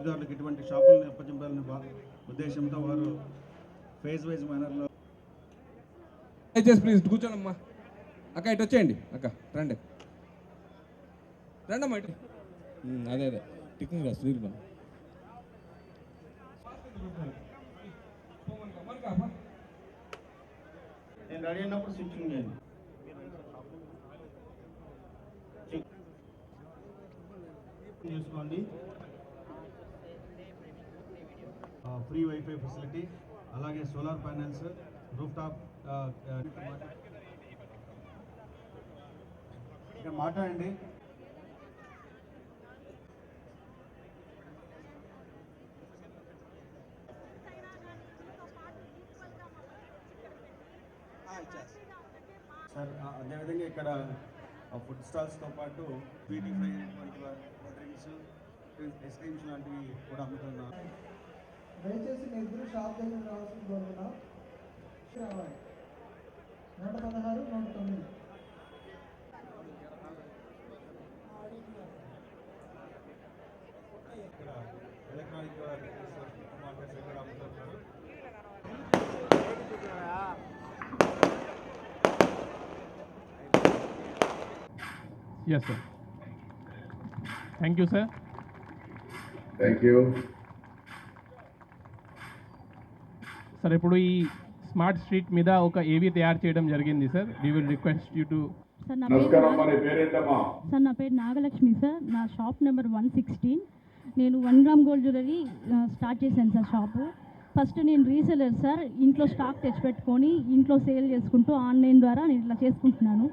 లబ్ధిదారులకు ఇటువంటి షాపులను అప్పచెంపాలనే ఉద్దేశంతో వారు ఫేజ్ వైజ్ మేనర్లో దయచేసి ప్లీజ్ కూర్చోండమ్మా అక్క ఇటు వచ్చేయండి. అక్క రండి. రండమ్మా ఇటు. అదే అదే. టిక్కింగ్ రా సుధీర్ బాబు నేను రెడీ అయినప్పుడు స్విచ్చింగ్ చేయండి. చూసుకోండి. ఫ్రీ వైఫై ఫెసిలిటీ అలాగే సోలార్ ప్యానెల్స్ రూఫ్ టాప్ ఇక్కడ మాట్లాడండి సార్ అదేవిధంగా ఇక్కడ ఫుడ్ స్టాల్స్తో పాటు స్వీటీ ఫ్రై అయినటువంటి డ్రింక్స్ ఐస్ క్రీమ్స్ లాంటివి కూడా అమ్ముతున్నారు. దయచేసి మీ ఇద్దరు షాప్ దగ్గర రావాల్సిన కోరుకున్నా రావాలి నూట పదహారు నూట తొమ్మిది ఇక్కడ ఎలక్ట్రానిక్ మార్కెట్స్ కూడా అమ్ముతున్నారు Yes, sir. Thank you, sir. Thank you sir ఇప్పుడు ఈ స్మార్ట్ స్ట్రీట్ మీద ఒక ఏవి తయారు చేయడం జరిగింది sir. We will request you to sir నా పేరు సార్ నా పేరు నాగలక్ష్మి సార్. నా షాప్ నెంబర్ వన్ సిక్స్టీన్. నేను one gram gold jewellery start చేశాను సార్ షాపు. ఫస్ట్ నేను రీసెలర్ సార్. ఇంట్లో స్టాక్ తెచ్చిపెట్టుకొని ఇంట్లో సేల్ చేసుకుంటూ ఆన్లైన్ ద్వారా నేను ఇట్లా చేసుకుంటున్నాను.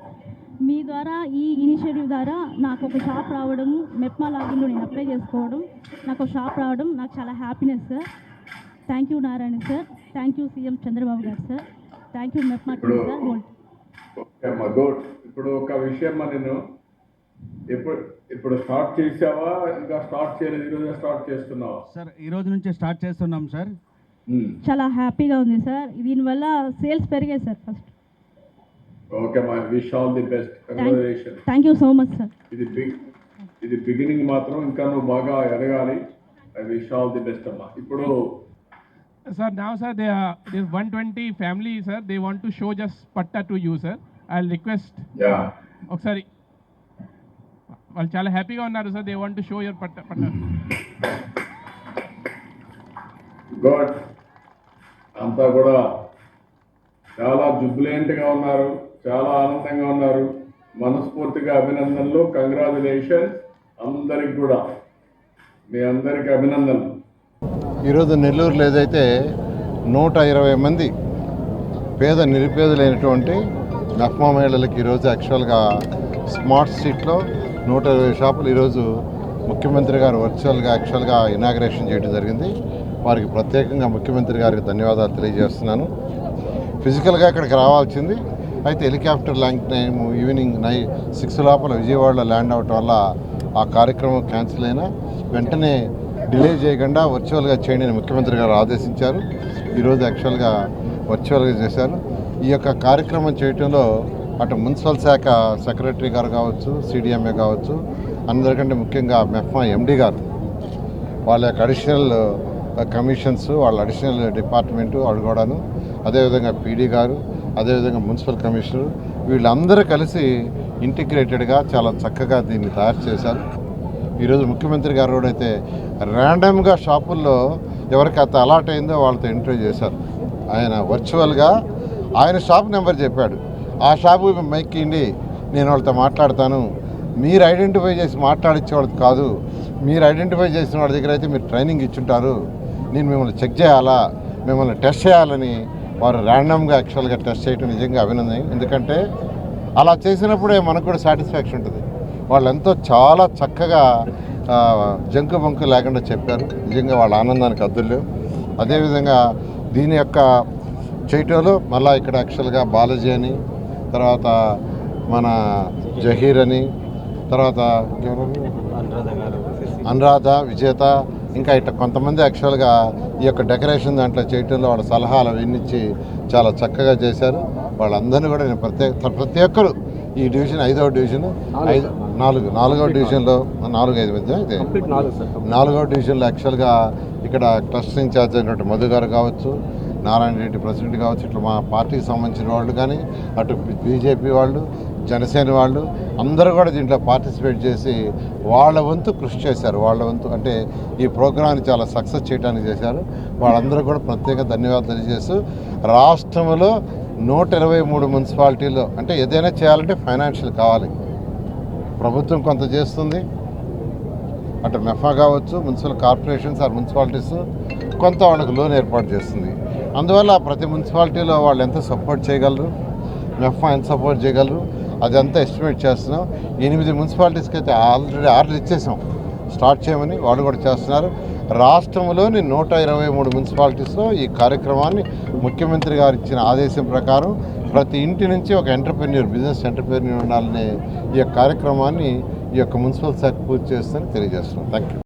మీ ద్వారా ఈ ఇనిషియేటివ్ ద్వారా నాకు ఒక షాప్ రావడం మెప్మా లాగిన్లో నేను అప్లై చేసుకోవడం నాకు ఒక షాప్ రావడం నాకు చాలా happiness sir. Thank you Narayana sir. Thank you CM Chandrababu గారు sir. Thank you MEPMA team sir. Good ఇప్పుడు ఒక విషయం అమ్మా నేను ఇప్పుడు ఇప్పుడు స్టార్ట్ చేసావా? ఇంకా స్టార్ట్ చేయలేదు. ఈరోజు స్టార్ట్ చేస్తున్నావా? సార్ ఈ రోజు నుంచే స్టార్ట్ చేస్తున్నాం సార్. చాలా హ్యాపీగా ఉంది సార్. దీనివల్ల సేల్స్ పెరిగాయి సార్ ఫస్ట్. ఓకే అమ్మా wish all the best. Congratulation thank you so much sir. ఇది బిగ్ ఇది బిగినింగ్ మాత్రం ఇంకా నువ్వు బాగా ఎదగాలి. I wish all the best అమ్మా. ఇప్పుడు Sir, now, sir, they are, there's 120 family, sir. They want to show just patta to you, sir. I'll request. Yeah ఒకసారి వాళ్ళు చాలా హ్యాపీగా ఉన్నారు sir they want to show your పట్ట పట్ట good అంతా కూడా చాలా జుబ్లెంట్గా ఉన్నారు చాలా ఆనందంగా ఉన్నారు. మనస్ఫూర్తిగా అభినందనలు. కంగ్రాచులేషన్ అందరికి కూడా. మీ అందరికి అభినందనలు. ఈరోజు నెల్లూరులో ఏదైతే నూట ఇరవై మంది పేద నిరుపేదలైనటువంటి నఫ్మా మహిళలకు ఈరోజు యాక్చువల్గా స్మార్ట్ సిటీలో నూట ఇరవై షాపులు ఈరోజు ముఖ్యమంత్రి గారు వర్చువల్గా యాక్చువల్గా ఇనాగ్రేషన్ చేయడం జరిగింది. వారికి ప్రత్యేకంగా ముఖ్యమంత్రి గారికి ధన్యవాదాలు తెలియజేస్తున్నాను. ఫిజికల్గా ఇక్కడికి రావాల్సింది. అయితే helicopter land time evening nine six లోపల విజయవాడలో ల్యాండ్ అవటం వల్ల ఆ కార్యక్రమం క్యాన్సిల్ అయినా వెంటనే డిలే చేయకుండా వర్చువల్గా చేయండి అని ముఖ్యమంత్రి గారు ఆదేశించారు. ఈరోజు యాక్చువల్గా వర్చువల్గా చేశారు. ఈ యొక్క కార్యక్రమం చేయటంలో అటు మున్సిపల్ శాఖ సెక్రటరీ గారు కావచ్చు సిడిఎంఏ కావచ్చు అందరికంటే ముఖ్యంగా మెఫ్మా ఎండి గారు. వాళ్ళ యొక్క అడిషనల్ కమిషన్స్ వాళ్ళ అడిషనల్ డిపార్ట్మెంటు అడుగోడాను అదేవిధంగా పీడీ గారు అదేవిధంగా మున్సిపల్ కమిషనర్ వీళ్ళందరూ కలిసి ఇంటిగ్రేటెడ్గా చాలా చక్కగా దీన్ని తయారు చేశారు. ఈరోజు ముఖ్యమంత్రి గారు కూడా అయితే ర్యాండమ్గా షాపుల్లో ఎవరికి అంత అలాట్ అయిందో వాళ్ళతో ఇంటర్వ్యూ చేశారు. ఆయన వర్చువల్గా ఆయన షాప్ నెంబర్ చెప్పాడు. ఆ షాపు మైక్ నేను వాళ్ళతో మాట్లాడతాను. మీరు ఐడెంటిఫై చేసి మాట్లాడించే వాళ్ళది కాదు. మీరు ఐడెంటిఫై చేసిన వాళ్ళ దగ్గర అయితే మీరు ట్రైనింగ్ ఇచ్చుంటారు. నేను మిమ్మల్ని చెక్ చేయాలా? మిమ్మల్ని టెస్ట్ చేయాలని వారు ర్యాండమ్గా యాక్చువల్గా టెస్ట్ చేయడం నిజంగా అభినందన ఎందుకంటే అలా చేసినప్పుడే మనకు కూడా సాటిస్ఫాక్షన్ ఉంటుంది. వాళ్ళు ఎంతో చాలా చక్కగా జంకు బంకు లేకుండా చెప్పారు. నిజంగా వాళ్ళ ఆనందానికి అద్దులు. అదేవిధంగా దీని యొక్క చేయటంలో మళ్ళీ ఇక్కడ యాక్చువల్గా బాలాజీ అని తర్వాత మన జహీర్ అని తర్వాత? అనురాధ విజేత ఇంకా ఇట్లా కొంతమంది యాక్చువల్గా ఈ యొక్క డెకరేషన్ దాంట్లో చేయటంలో వాళ్ళ సలహాలు అవన్నీ ఇచ్చి చాలా చక్కగా చేశారు. వాళ్ళందరినీ కూడా నేను ప్రతి ప్రతి ఒక్కరు ఈ డివిజన్ ఐదవ డివిజన్ ఐదు నాలుగు. నాలుగవ డివిజన్లో నాలుగు. ఐదు మధ్య అయితే. నాలుగవ డివిజన్లో యాక్చువల్గా ఇక్కడ క్లస్టర్ ఇన్ఛార్జ్ అయినటువంటి మధు గారు కావచ్చు నారాయణ రెడ్డి ప్రెసిడెంట్ కావచ్చు ఇట్లా మా పార్టీకి సంబంధించిన వాళ్ళు కానీ అటు బీజేపీ వాళ్ళు జనసేన వాళ్ళు అందరూ కూడా దీంట్లో పార్టిసిపేట్ చేసి వాళ్ళ వంతు కృషి చేశారు. వాళ్ళ వంతు అంటే ఈ ప్రోగ్రాన్ని చాలా సక్సెస్ చేయడానికి చేశారు. వాళ్ళందరూ కూడా ప్రత్యేక ధన్యవాదాలు తెలియజేస్తూ రాష్ట్రంలో నూట ఇరవై మూడు మున్సిపాలిటీలో అంటే ఏదైనా చేయాలంటే ఫైనాన్షియల్ కావాలి. ప్రభుత్వం కొంత చేస్తుంది. అటు మెఫా కావచ్చు మున్సిపల్ కార్పొరేషన్స్ ఆర్ మున్సిపాలిటీస్ కొంత వాళ్ళకి లోన్ ఏర్పాటు చేస్తుంది. అందువల్ల ప్రతి మున్సిపాలిటీలో వాళ్ళు ఎంత సపోర్ట్ చేయగలరు? మెఫా ఎంత సపోర్ట్ చేయగలరు? అదంతా ఎస్టిమేట్ చేస్తున్నాం. ఎనిమిది మున్సిపాలిటీస్కి అయితే ఆల్రెడీ ఆర్డర్ ఇచ్చేసాం. స్టార్ట్ చేయమని వాళ్ళు కూడా చేస్తున్నారు. రాష్ట్రంలోని నూట ఇరవై మూడు మున్సిపాలిటీస్లో ఈ కార్యక్రమాన్ని ముఖ్యమంత్రి గారు ఇచ్చిన ఆదేశం ప్రకారం ప్రతి ఇంటి నుంచి ఒక ఎంటర్ప్రెన్యూర్ బిజినెస్ ఎంటర్ప్రెన్యూర్ ఉండాలనే ఈ యొక్క కార్యక్రమాన్ని ఈ యొక్క మున్సిపల్ శాఖ పూర్తి చేస్తుందని తెలియజేస్తున్నాం. Thank you